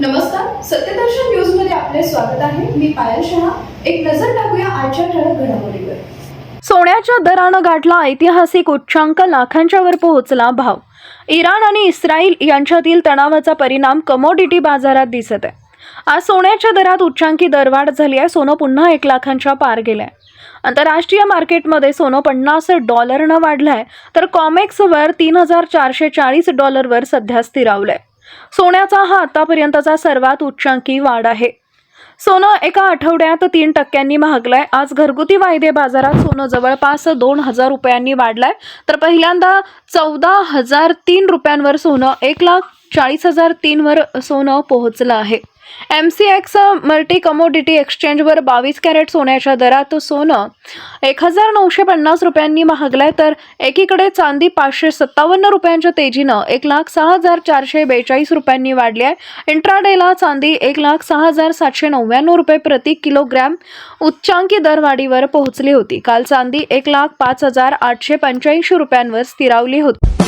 नमस्कार. सत्यदर्शन न्यूजमध्ये आपले स्वागत आहे. मी पायल शहा. एक नजर टाकूया आजच्या ठळक घडामोडीवर. सोन्याच्या दरानं गाठला ऐतिहासिक उच्चांक लाखांच्या वर पोहोचला भाव. इराण आणि इस्रायल यांच्यातील तणावाचा परिणाम कमोडिटी बाजारात दिसत आहे. आज सोन्याच्या दरात उच्चांकी दरवाढ झाली आहे. सोनं पुन्हा एक लाखांच्या पार गेलंय. आंतरराष्ट्रीय मार्केटमध्ये सोनं पन्नास डॉलरनं वाढलंय. तर कॉमेक्सवर तीन हजार चारशे चाळीस डॉलरवर सध्या स्थिरावलंय. सोन्याचा हा आतापर्यंतचा सर्वात उच्चांकी वाढ आहे. सोनं एका आठवड्यात तीन टक्क्यांनी महागलंय. आज घरगुती वायदे बाजारात सोनं जवळपास दोन हजार रुपयांनी वाढलंय. तर पहिल्यांदा चौदा हजार तीन रुपयांवर सोनं एक लाख चाळीस हजार तीनवर सोनं पोहोचलं आहे. M C X multi commodity एक्सचेंजवर बावीस कॅरेट सोन्याच्या दरात सोनं एक हजार नऊशे पन्नास रुपयांनी महागलंय तर एकीकडे चांदी पाचशे सत्तावन्न रुपयांच्या तेजीनं एक लाख सहा हजार चारशे बेचाळीस रुपयांनी वाढली आहे इंट्राडेला चांदी एक लाख सहा हजार सातशे नव्याण्णव रुपये प्रति किलोग्रॅम उच्चांकी दरवाढीवर पोहोचली होती. काल चांदी एक लाख पाच हजार आठशे पंच्याऐंशी रुपयांवर स्थिरावली होती.